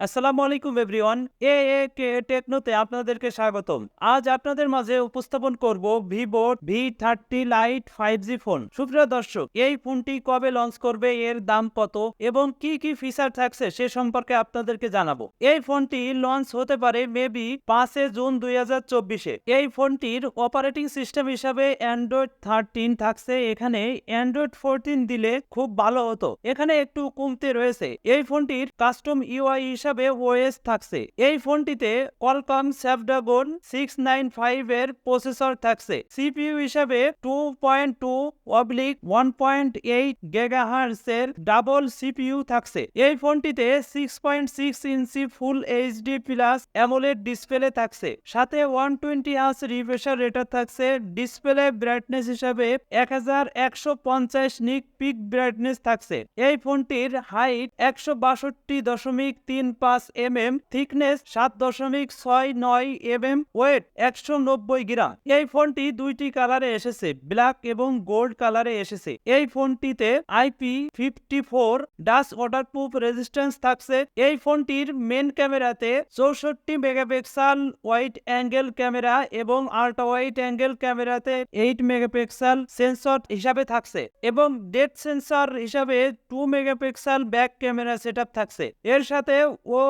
আসসালামু আলাইকুম এভরিওয়ান। এ এ কে টেকনোতে আপনাদেরকে স্বাগতম। আজ আপনাদের মাঝে উপস্থাপন করব Vivo V thirty lite five G phone. সুপ্রিয় দর্শক, এই ফোনটি কবে লঞ্চ করবে, এর দাম কত এবং কি কি ফিচার থাকছে সে সম্পর্কে আপনাদেরকে জানাব। এই ফোনটি লঞ্চ হতে পারে মেবি পাঁচে জুন দুই হাজার চব্বিশে। এই ফোনটির অপারেটিং সিস্টেম হিসাবে অ্যান্ড্রয়েড থার্টিন থাকছে। এখানে অ্যান্ড্রয়েড ফোরটিন দিলে খুব ভালো হতো। এখানে একটু কমতে রয়েছে। এই ফোনটির কাস্টম ইউআই হিসাবে ওএস থাকছে। এই ফোনটিতে Qualcomm Snapdragon six nine five এর প্রসেসর থাকছে। সিপিইউ হিসাবে two point two oblique one point eight gigahertz এর ডাবল সিপিইউ থাকছে। এই ফোনটিতে six point six inch full HD plus AMOLED display থাকছে সাথে ওয়ান টোয়েন্টি আর্স রিফ্রেশার রেটার থাকছে। ডিসপ্লে ব্রাইটনেস হিসাবে এক হাজার একশো পঞ্চাশ নিক পিক ব্রাইটনেস থাকছে। এই ফোনটির হাইট একশো বাষট্টি দশমিক তিন পাঁচ এম এম থিকনেস সাত দশমিক ছয় নয় এম এম ওয়েট একশো নব্বই গ্রাম। এই ফোনটি দুইটি কালারে এসেছে ব্ল্যাক এবং গোল্ড কালারে এসেছে। এই ফোনটিতে IP fifty four dust waterproof resistance থাকছে। এই ফোনটির মেন ক্যামেরাতে চৌষট্টি মেগাপিক্সেল ওয়াইড অ্যাঙ্গেল ক্যামেরা এবং আল্ট্রা ওয়াইড অ্যাঙ্গেল ক্যামেরাতে এইট মেগাপিক্সেল সেন্সর হিসাবে থাকছে এবং ডেট সেন্সর হিসাবে two megapixel back camera setup থাকছে। এর সাথে ও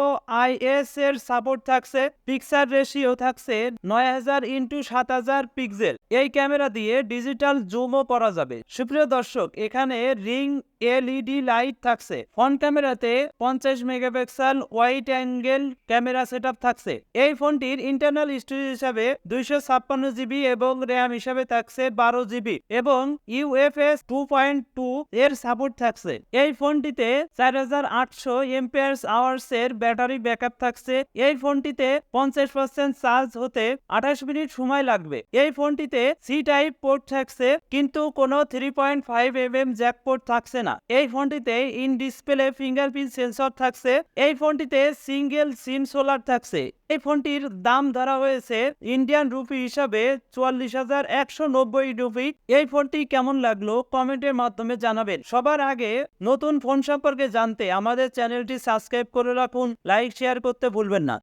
আইএস এর সাপোর্ট থাকছে পিক্সার রেশিও থাকছে নয় হাজার ইন্টু সাত হাজার পিক্সেল এই ক্যামেরা দিয়ে ডিজিটাল জুমও করা যাবে। সুপ্রিয় দর্শক, এখানে রিং এলইডি লাইট থাকছে। ফ্রন্ট ক্যামেরাতে পঞ্চাশ megapixel wide angle camera setup থাকছে। এই ফোনটির ইন্টারনাল স্টোরেজ হিসাবে দুইশো ছাপ্পান্ন জিবি এবং র্যাম হিসাবে থাকছে বারো জিবি এবং ইউএফএস টু পয়েন্ট টু এর সাপোর্ট থাকছে। এই ফোনটিতে চার হাজার আটশো এর ব্যাটারি ব্যাকআপ থাকছে। এই ফোনটিতে পঞ্চাশ পার্সেন্ট চার্জ হতে আঠাশ মিনিট সময় লাগবে। এই ফোনটিতে সি টাইপ পোর্ট থাকছে, কিন্তু কোনো three point five M M jack port থাকছে না। এই ফোনটিতে ইন ডিসপ্লে ফিঙ্গারপ্রিন্ট সেন্সর থাকছে। এই ফোনটিতে সিঙ্গেল সিম সোলার থাকছে। এই ফোনটির দাম ধরা হয়েছে ইন্ডিয়ান রুপি হিসাবে চুয়াল্লিশ হাজার একশো নব্বই রুপি এই ফোনটি কেমন লাগল কমেন্টের মাধ্যমে জানাবেন। সবার আগে নতুন ফোন সম্পর্কে জানতে আমাদের চ্যানেলটি সাবস্ক্রাইব করে রাখুন। লাইক, শেয়ার করতে ভুলবেন না।